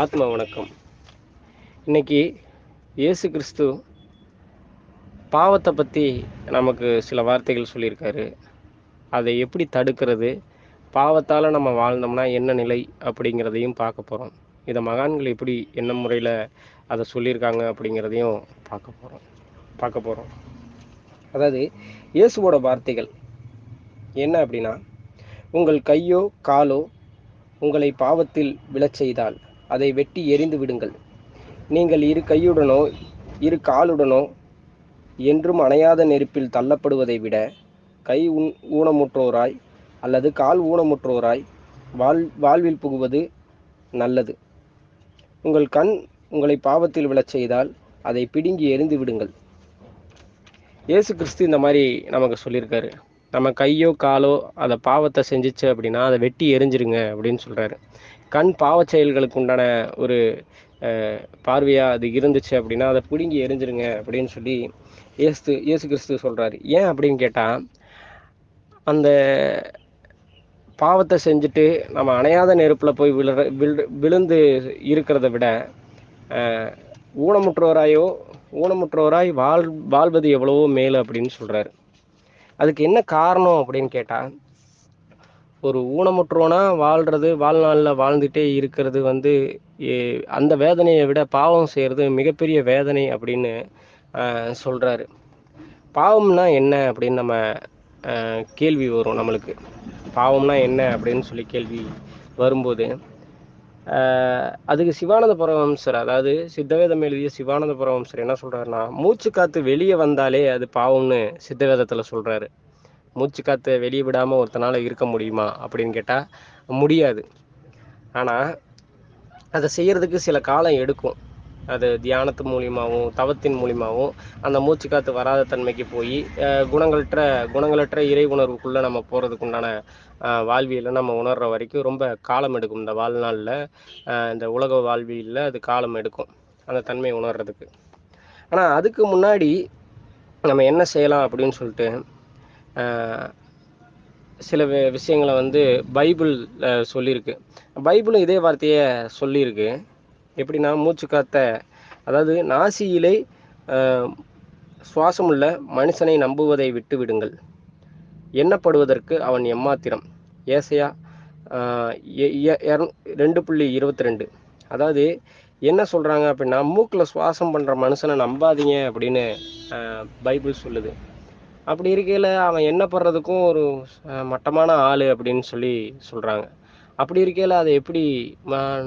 ஆத்ம வணக்கம். இன்னைக்கு இயேசு கிறிஸ்து பாவத்தை பற்றி நமக்கு சில வார்த்தைகள் சொல்லியிருக்காரு. அதை எப்படி தடுக்கிறது? பாவத்தால் நம்ம வாழ்ந்தோம்னா என்ன நிலை அப்படிங்கிறதையும் பார்க்க போகிறோம் இதை மகான்கள் எப்படி என்ன முறையில் அதை சொல்லியிருக்காங்க அப்படிங்கிறதையும் பார்க்க போகிறோம் பார்க்க போகிறோம் அதாவது இயேசுவோட வார்த்தைகள் என்ன அப்படின்னா உங்கள் கையோ காலோ உங்களை பாவத்தில் விழச் செய்தால் அதை வெட்டி எறிந்து விடுங்கள். நீங்கள் இரு கையுடனோ இரு காலுடனோ என்றும் அணையாத நெருப்பில் தள்ளப்படுவதை விட கை ஊனமுற்றோராய் அல்லது கால் ஊனமுற்றோராய் வாழ் வாழ்வில் புகுவது நல்லது. உங்கள் கண் உங்களை பாவத்தில் விழச் செய்தால் அதை பிடுங்கி எரிந்து விடுங்கள். இயேசு கிறிஸ்து இந்த மாதிரி நமக்கு சொல்லியிருக்காரு. நம்ம கையோ காலோ அதை பாவத்தை செஞ்சுச்சு அப்படின்னா அதை வெட்டி எரிஞ்சிருங்க அப்படின்னு சொல்கிறாரு கண் பாவச் செயல்களுக்கு உண்டான ஒரு பார்வையாக அது இருந்துச்சு அப்படின்னா அதை பிடுங்கி எரிஞ்சிருங்க அப்படின்னு சொல்லி இயேசு இயேசு கிறிஸ்து சொல்கிறாரு ஏன் அப்படின்னு கேட்டால் அந்த பாவத்தை செஞ்சுட்டு நம்ம அணையாத நெருப்பில் போய் விழுற விழு விழுந்து இருக்கிறத விட ஊனமுற்றோராயோ ஊனமுற்றோராய் வாழ் வாழ்வது எவ்வளவோ மேல் அப்படின்னு சொல்கிறாரு அதுக்கு என்ன காரணம் அப்படின்னு கேட்டால் ஒரு ஊனமுற்றோனா வாழ்கிறது வாழ்நாளில் வாழ்ந்துட்டே இருக்கிறது வந்து அந்த வேதனையை விட பாவம் செய்கிறது மிகப்பெரிய வேதனை அப்படின்னு சொல்கிறாரு பாவம்னா என்ன அப்படின்னு நம்ம கேள்வி வரும் நம்மளுக்கு. பாவம்னா என்ன அப்படின்னு சொல்லி கேள்வி வரும்போது அதுக்கு சிவானந்த பரவம்சர் அதாவது சித்தவேதம் எழுதிய சிவானந்த பரவம்சர் என்ன சொல்கிறாருன்னா மூச்சு காற்று வெளியே வந்தாலே அது பாவம்னு சித்தவேதத்தில் சொல்கிறாரு மூச்சு காற்றை வெளியே விடாமல் ஒருத்தனால் இருக்க முடியுமா? அப்படின்னு கேட்டால் முடியாது. ஆனால் அதை செய்கிறதுக்கு சில காலம் எடுக்கும். அது தியானத்து மூலியமாகவும் தவத்தின் மூலியமாகவும் அந்த மூச்சு காற்று வராத தன்மைக்கு போய் குணங்களற்ற குணங்களற்ற இறை உணர்வுக்குள்ளே நம்ம போகிறதுக்கு உண்டான வாழ்வியலை நம்ம உணர்கிற வரைக்கும் ரொம்ப காலம் எடுக்கும். இந்த வாழ்நாளில் இந்த உலக வாழ்வியலில் அது காலம் எடுக்கும். அந்த தன்மையை உணர்றதுக்கு. ஆனால் அதுக்கு முன்னாடி நம்ம என்ன செய்யலாம் அப்படின்னு சொல்லிட்டு சில விஷயங்களை வந்து பைபிள் சொல்லியிருக்கு. பைபிளும் இதே வார்த்தையை சொல்லியிருக்கு. எப்படின்னா மூச்சு காத்த? அதாவது நாசியிலே சுவாசமுள்ள மனுஷனை நம்புவதை விட்டு விடுங்கள். எண்ணப்படுவதற்கு அவன் எம்மாத்திரம். ஏசையா ரெண்டு புள்ளி இருபத்தி ரெண்டு அதாவது என்ன சொல்கிறாங்க அப்படின்னா மூக்கில் சுவாசம் பண்ணுற மனுஷனை நம்பாதீங்க அப்படின்னு பைபிள் சொல்லுது. அப்படி இருக்கையில் அவன் என்ன பண்ணுறதுக்கும் ஒரு மட்டமான ஆள் அப்படின்னு சொல்லி சொல்கிறாங்க அப்படி இருக்கையில் அதை எப்படி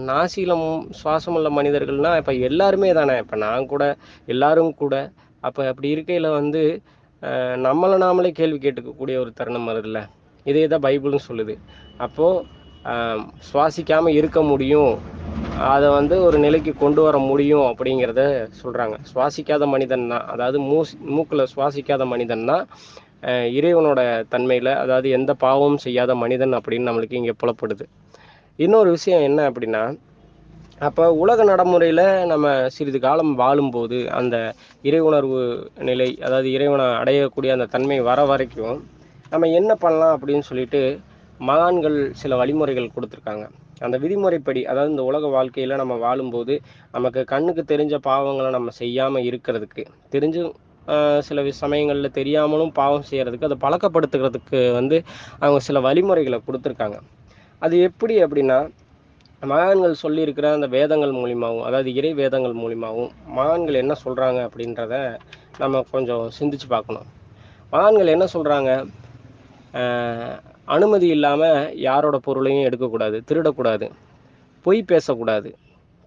நாசியில் சுவாசம் உள்ள மனிதர்கள்னால் இப்போ எல்லாருமே தானே. இப்போ நான் கூட எல்லாரும் கூட. அப்போ அப்படி இருக்கையில் வந்து நம்மளை நாமளே கேள்வி கேட்டுக்கக்கூடிய ஒரு தருணம் வருதுல்ல. இதே தான் பைபிளும் சொல்லுது. அப்போது சுவாசிக்காமல் இருக்க முடியும். அதை வந்து ஒரு நிலைக்கு கொண்டு வர முடியும் அப்படிங்கிறத சொல்கிறாங்க சுவாசிக்காத மனிதன் தான். அதாவது மூஸ் மூக்கில் சுவாசிக்காத மனிதன் தான். இறைவனோட தன்மையில் அதாவது எந்த பாவமும் செய்யாத மனிதன் அப்படின்னு நம்மளுக்கு இங்கே புலப்படுது. இன்னொரு விஷயம் என்ன அப்படின்னா அப்போ உலக நடைமுறையில் நம்ம சிறிது காலம் வாழும்போது அந்த இறை உணர்வு நிலை அதாவது இறைவனை அடையக்கூடிய அந்த தன்மை வர வரைக்கும் நம்ம என்ன பண்ணலாம் அப்படின்னு சொல்லிட்டு மகான்கள் சில வழிமுறைகள் கொடுத்துருக்காங்க. அந்த விதிமுறைப்படி அதாவது இந்த உலக வாழ்க்கையில் நம்ம வாழும்போது நமக்கு கண்ணுக்கு தெரிஞ்ச பாவங்களை நம்ம செய்யாமல் இருக்கிறதுக்கு தெரிஞ்சு சில சமயங்களில் தெரியாமலும் பாவம் செய்கிறதுக்கு அதை பழக்கப்படுத்துகிறதுக்கு வந்து அவங்க சில வழிமுறைகளை கொடுத்துருக்காங்க. அது எப்படி அப்படின்னா மகான்கள் சொல்லியிருக்கிற அந்த வேதங்கள் மூலியமாகவும் அதாவது இறை வேதங்கள் மூலியமாகவும் மகான்கள் என்ன சொல்கிறாங்க அப்படின்றத நம்ம கொஞ்சம் சிந்திச்சு பார்க்கணும். மகான்கள் என்ன சொல்கிறாங்க அனுமதி இல்லாமல் யாரோட பொருளையும் எடுக்கக்கூடாது திருடக்கூடாது பொய் பேசக்கூடாது.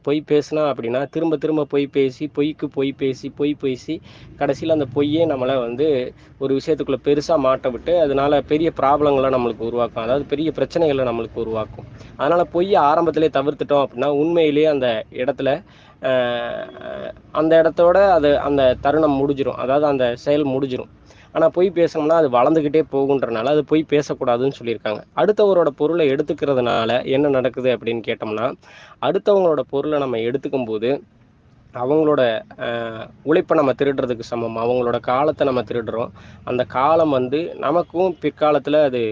பொய் பேசினா அப்படின்னா திரும்ப திரும்ப பொய் பேசி பொய்க்கு பொய் பேசி பொய் பேசி கடைசியில் அந்த பொய்யே நம்மளை வந்து ஒரு விஷயத்துக்குள்ளே பெருசாக மாட்ட விட்டு அதனால பெரிய ப்ராப்ளங்களை நம்மளுக்கு உருவாக்கும். அதாவது பெரிய பிரச்சனைகளை நம்மளுக்கு உருவாக்கும். அதனால் பொய்யை ஆரம்பத்திலே தவிர்த்துட்டோம் அப்படின்னா உண்மையிலேயே அந்த இடத்துல அந்த இடத்தோட அது அந்த தருணம் முடிஞ்சிடும் அதாவது அந்த செயல் முடிஞ்சிடும் ஆனால் பொய் பேசணும்னா அது வளர்ந்துக்கிட்டே போகுன்றனால அது பொய் பேசக்கூடாதுன்னு சொல்லியிருக்காங்க. அடுத்தவரோட பொருளை எடுத்துக்கிறதுனால என்ன நடக்குது அப்படின்னு கேட்டோம்னா அடுத்தவங்களோட பொருளை நம்ம எடுத்துக்கும் போது அவங்களோட உழைப்பை நம்ம திருடுறதுக்கு சமம். அவங்களோட காலத்தை நம்ம திருடுறோம். அந்த காலம் வந்து நமக்கும் பிற்காலத்தில் அது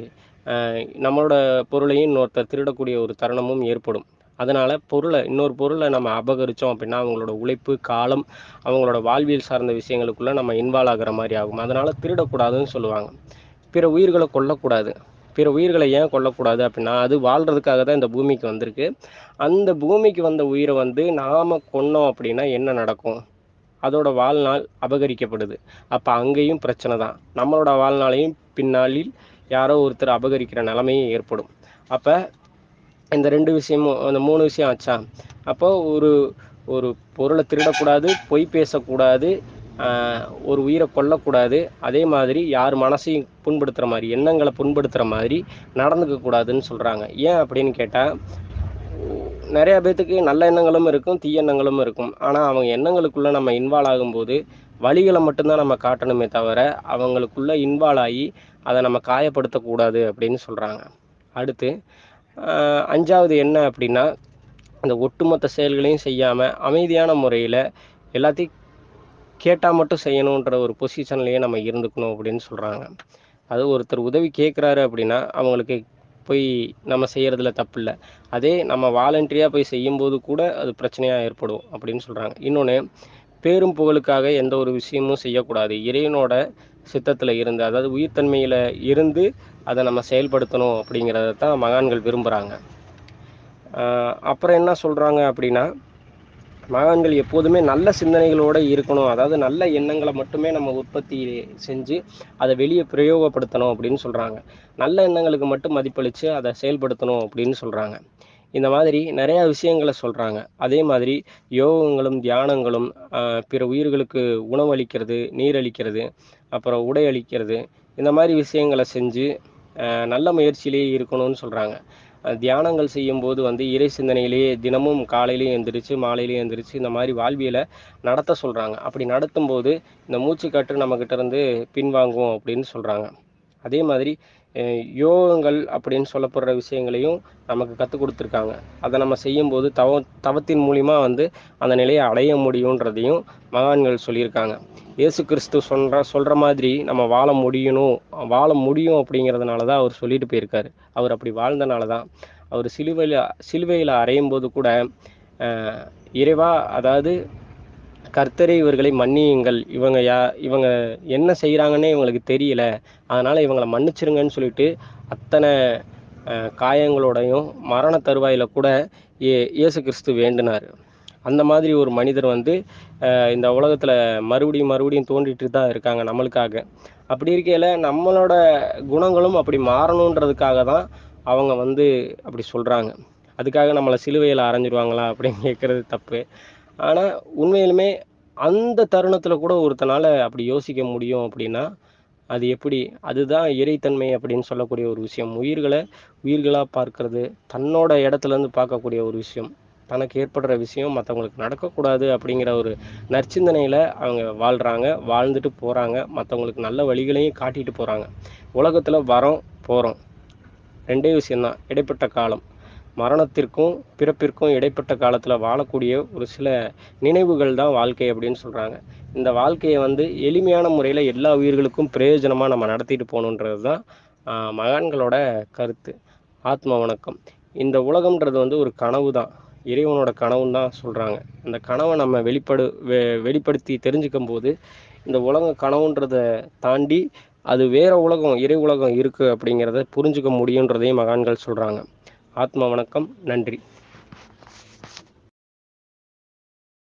நம்மளோட பொருளையும் இன்னொருத்தர் திருடக்கூடிய ஒரு தருணமும் ஏற்படும். அதனால் பொருளை இன்னொரு பொருளை நம்ம அபகரித்தோம் அப்படின்னா அவங்களோட உழைப்பு காலம் அவங்களோட வாழ்வியல் சார்ந்த விஷயங்களுக்குள்ளே நம்ம இன்வால்வ் ஆகிற மாதிரி ஆகும். அதனால் திருடக்கூடாதுன்னு சொல்லுவாங்க. பிற உயிர்களை கொல்லக்கூடாது. பிற உயிர்களை ஏன் கொல்லக்கூடாது அப்படின்னா அது வாழ்கிறதுக்காக தான் இந்த பூமிக்கு வந்திருக்கு. அந்த பூமிக்கு வந்த உயிரை வந்து நாம் கொன்னோம் அப்படின்னா என்ன நடக்கும்? அதோட வாழ்நாள் அபகரிக்கப்படுது. அப்போ அங்கேயும் பிரச்சனை தான். நம்மளோட வாழ்நாளையும் பின்னாளில் யாரோ ஒருத்தர் அபகரிக்கிற நிலைமையும் ஏற்படும். அப்போ இந்த ரெண்டு விஷயமும் அந்த மூணு விஷயம் ஆச்சா? அப்போ ஒரு ஒரு பொருளை திருடக்கூடாது பொய் பேசக்கூடாது ஒரு உயிரை கொல்லக்கூடாது அதே மாதிரி யார் மனசையும் புண்படுத்துகிற மாதிரி எண்ணங்களை புண்படுத்துகிற மாதிரி நடந்துக்க கூடாதுன்னு சொல்கிறாங்க ஏன் அப்படின்னு கேட்டால் நிறையா பேர்த்துக்கு நல்ல எண்ணங்களும் இருக்கும் தீய எண்ணங்களும் இருக்கும். ஆனால் அவங்க எண்ணங்களுக்குள்ளே நம்ம இன்வால்வ் ஆகும்போது வழிகளை மட்டும்தான் நம்ம காட்டணுமே தவிர அவங்களுக்குள்ளே இன்வால்வ் ஆகி அதை நம்ம காயப்படுத்தக்கூடாது அப்படின்னு சொல்கிறாங்க அடுத்து அஞ்சாவது என்ன அப்படின்னா அந்த ஒட்டுமொத்த செயல்களையும் செய்யாமல் அமைதியான முறையில் எல்லாத்தையும் கேட்டால் மட்டும் செய்யணுன்ற ஒரு பொசிஷன்லேயே நம்ம இருந்துக்கணும் அப்படின்னு சொல்கிறாங்க அது ஒருத்தர் உதவி கேட்குறாரு அப்படின்னா அவங்களுக்கு போய் நம்ம செய்கிறதுல தப்பு இல்லை. அதே நம்ம வாலண்டரியாக போய் செய்யும்போது கூட அது பிரச்சனையாக ஏற்படும் அப்படின்னு சொல்கிறாங்க இன்னொன்று பேரும் புகழுக்காக எந்த ஒரு விஷயமும் செய்யக்கூடாது. இறைவனோட சித்தத்தில் இருந்து அதாவது உயிர்த்தன்மையில் இருந்து அதை நம்ம செயல்படுத்தணும் அப்படிங்கிறத தான் மகான்கள் விரும்புகிறாங்க அப்புறம் என்ன சொல்கிறாங்க அப்படின்னா மகான்கள் எப்போதுமே நல்ல சிந்தனைகளோடு இருக்கணும். அதாவது நல்ல எண்ணங்களை மட்டுமே நம்ம உற்பத்தி செஞ்சு அதை வெளியே பிரயோகப்படுத்தணும் அப்படின்னு சொல்கிறாங்க நல்ல எண்ணங்களுக்கு மட்டும் மதிப்பளித்து அதை செயல்படுத்தணும் அப்படின்னு சொல்கிறாங்க இந்த மாதிரி நிறையா விஷயங்களை சொல்கிறாங்க அதே மாதிரி யோகங்களும் தியானங்களும் பிற உயிர்களுக்கு உணவளிக்கிறது நீரளிக்கிறது அப்புறம் உடை அளிக்கிறது இந்த மாதிரி விஷயங்களை செஞ்சு நல்ல முயற்சியிலேயே இருக்கணும்னு சொல்கிறாங்க தியானங்கள் செய்யும்போது வந்து இறை சிந்தனையிலேயே தினமும் காலையிலையும் எழுந்திரிச்சு மாலையிலையும் எழுந்திரிச்சு இந்த மாதிரி வாழ்வியலை நடத்த சொல்கிறாங்க அப்படி நடத்தும்போது இந்த மூச்சுக்காற்று நம்மக்கிட்ட இருந்து அப்படின்னு சொல்கிறாங்க அதே மாதிரி யோகங்கள் அப்படின்னு சொல்லப்படுற விஷயங்களையும் நமக்கு கற்றுக் கொடுத்துருக்காங்க. அதை நம்ம செய்யும்போது தவ தவத்தின் மூலிமா வந்து அந்த நிலையை அடைய முடியுன்றதையும் மகான்கள் சொல்லியிருக்காங்க. இயேசு கிறிஸ்து சொல்கிற சொல்கிற மாதிரி நம்ம வாழ முடியணும் வாழ முடியும் அப்படிங்கிறதுனால தான் அவர் சொல்லிட்டு போயிருக்காரு. அவர் அப்படி வாழ்ந்தனால தான் அவர் சிலுவையில் சிலுவையில் அறையும் போது கூட இறைவா அதாவது கர்த்தரை இவர்களை மன்னியுங்கள். இவங்க யா இவங்க என்ன செய்கிறாங்கன்னே இவங்களுக்கு தெரியல. அதனால் இவங்களை மன்னிச்சிருங்கன்னு சொல்லிட்டு அத்தனை காயங்களோடையும் மரண தருவாயில் கூட ஏ இயேசு கிறிஸ்து வேண்டினார். அந்த மாதிரி ஒரு மனிதர் வந்து இந்த உலகத்தில் மறுபடியும் மறுபடியும் தோண்டிட்டு தான் இருக்காங்க நம்மளுக்காக. அப்படி இருக்கையில் நம்மளோட குணங்களும் அப்படி மாறணுன்றதுக்காக தான் அவங்க வந்து அப்படி சொல்கிறாங்க அதுக்காக நம்மளை சிலுவையில் அரைஞ்சிருவாங்களா அப்படின்னு கேட்குறது தப்பு. ஆனால் உண்மையிலுமே அந்த தருணத்தில் கூட ஒருத்தனால் அப்படி யோசிக்க முடியும் அப்படின்னா அது எப்படி? அதுதான் இறைத்தன்மை அப்படின்னு சொல்லக்கூடிய ஒரு விஷயம். உயிர்களை உயிர்களாக பார்க்கறது தன்னோட இடத்துலேருந்து பார்க்கக்கூடிய ஒரு விஷயம். தனக்கு ஏற்படுற விஷயம் மற்றவங்களுக்கு நடக்கக்கூடாது அப்படிங்கிற ஒரு நற்சிந்தனையில் அவங்க வாழ்கிறாங்க வாழ்ந்துட்டு போகிறாங்க மற்றவங்களுக்கு நல்ல வழிகளையும் காட்டிட்டு போகிறாங்க உலகத்தில் வரோம் போகிறோம் ரெண்டே விஷயந்தான் இடைப்பட்ட காலம். மரணத்திற்கும் பிறப்பிற்கும் இடைப்பட்ட காலத்தில் வாழக்கூடிய ஒரு சில நினைவுகள் தான் வாழ்க்கை அப்படின்னு சொல்கிறாங்க இந்த வாழ்க்கையை வந்து எளிமையான முறையில் எல்லா உயிர்களுக்கும் பிரயோஜனமாக நம்ம நடத்திட்டு போகணுன்றது தான் மகான்களோட கருத்து. ஆத்ம வணக்கம். இந்த உலகம்ன்றது வந்து ஒரு கனவு தான். இறைவனோட கனவுன்னு தான் சொல்கிறாங்க அந்த கனவை நம்ம வெளிப்படு வெ வெளிப்படுத்தி தெரிஞ்சுக்கும் போது இந்த உலகம் கனவுன்றதை தாண்டி அது வேற உலகம் இறை உலகம் இருக்குது அப்படிங்கிறத புரிஞ்சுக்க முடியுன்றதையும் மகான்கள் சொல்கிறாங்க ஆத்ம வணக்கம் நன்றி.